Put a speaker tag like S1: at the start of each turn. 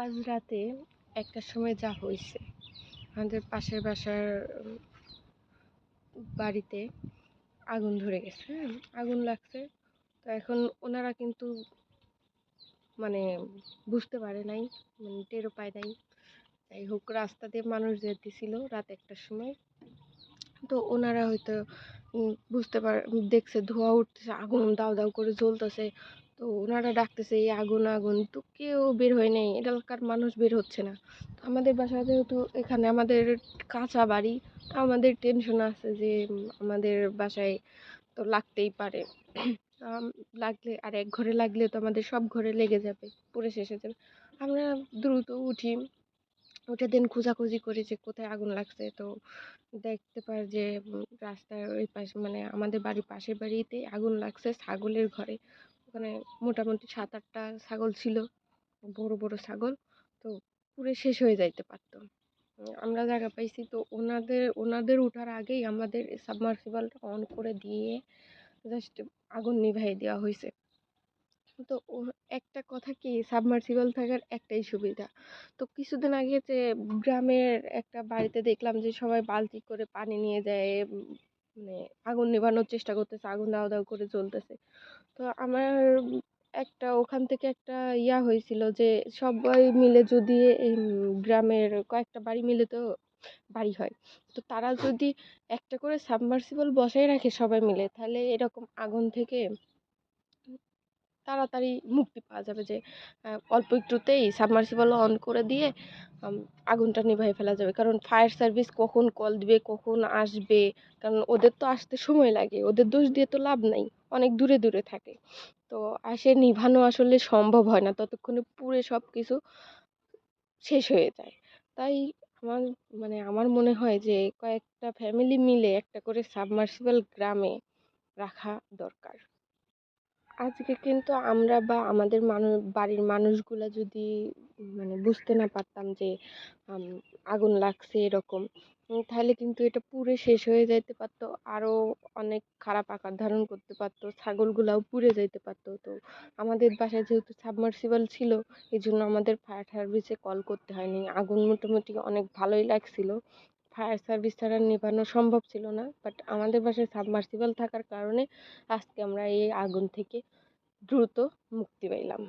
S1: আজ রাতে একটার সময় যা হয়েছে, আমাদের পাশের বাসার বাড়িতে আগুন ধরে গেছে হ্যাঁ? আগুন লাগছে। তো এখন ওনারা কিন্তু মানে বুঝতে পারে নাই মানে টেরও পায় নাই। যাই হোক, রাস্তা দিয়ে মানুষ যেতেছিল রাত একটার সময়। তো ওনারা হয়তো বুঝতে পার দেখছে, ধোঁয়া উঠতেছে, আগুন দাউ দাউ করে জ্বলতেছে। তো ওনারা ডাকতেছে, এই আগুন আগুন। তো কেউ বের হয় নাই, এলাকার মানুষ বের হচ্ছে না। তো আমাদের বাসা যেহেতু এখানে আমাদের কাঁচা বাড়ি, তো আমাদের টেনশন আছে যে আমাদের বাসায় তো লাগতেই পারে। লাগলে আর এক ঘরে লাগলে তো আমাদের সব ঘরে লেগে যাবে, পুড়ে শেষ হয়ে যাবে। আমরা দ্রুত উঠি, উঠে দিন খোঁজাখুঁজি করি যে কোথায় আগুন লাগছে। তো দেখতে পাই যে রাস্তার ওই পাশে মানে আমাদের বাড়ির পাশের বাড়িতে আগুন লাগছে ছাগলের ঘরে। ওখানে মোটামুটি সাত আটটা ছাগল ছিল, বড় বড় ছাগল। তো পুরে শেষ হয়ে যাইতে পারতো। আমরা জায়গা পাইছি, তো ওনাদের ওনাদের ওঠার আগেই আমাদের সাবমার্সিবলটা অন করে দিয়ে জাস্ট আগুন নিভাই দেওয়া হয়েছে তো একটা কথা কি, সাবমার্সিবল থাকার একটাই সুবিধা। তো কিছুদিন আগে যে গ্রামের একটা বাড়িতে দেখলাম যে সবাই বালতি করে পানি নিয়ে যায় মানে আগুন নেভানোর চেষ্টা করতেছে, আগুন দাও দাও করে জ্বলতেছে। তো আমার একটা, ওখান থেকে একটা ইয়া হয়েছিল যে সবাই মিলে যদি গ্রামের কয়েকটা বাড়ি মিলে তো বাড়ি হয়। তো তারা যদি একটা করে সাবমার্সিবল বসাই রাখে সবাই মিলে, তাহলে এরকম আগুন থেকে তাড়াতাড়ি মুক্তি পাওয়া যাবে যে অল্প একটুতেই সাবমার্সিবল অন করে দিয়ে আগুনটা নিভাই ফেলা যাবে। কারণ ফায়ার সার্ভিস কখন কল দিবে, কখন আসবে? কারণ ওদের তো আসতে সময় লাগে, ওদের দোষ দিয়ে তো লাভ নাই, অনেক দূরে দূরে থাকে। তো আসে নিভানো আসলে সম্ভব হয় না, ততক্ষণে পুড়ে সব কিছু শেষ হয়ে যায়। তাই আমার মানে আমার মনে হয় যে, কয়েকটা ফ্যামিলি মিলে একটা করে সাবমার্সিবল গ্রামে রাখা দরকার। আজকে কিন্তু আমরা বা আমাদের মানুষ বাড়ির মানুষগুলা যদি মানে বুঝতে না পারতাম যে আগুন লাগছে এরকম তাহলে কিন্তু এটা পুড়ে শেষ হয়ে যাইতে পারতো। আরও অনেক খারাপ আকার ধারণ করতে পারতো, ছাগলগুলাও পুড়ে যাইতে পারতো। তো আমাদের বাসায় যেহেতু সাবমার্সিবল ছিল এই জন্য আমাদের ফায়ার সার্ভিসে কল করতে হয়নি। আগুন মোটামুটি অনেক ভালোই লাগছিল। ফায়ার সার্ভিস ছাড়া নেভানো সম্ভব ছিল না। বাট আমাদের বাসায় সাবমার্সিবল থাকার কারণে আজকে আমরা এই আগুন থেকে দ্রুত মুক্তি পাইলাম।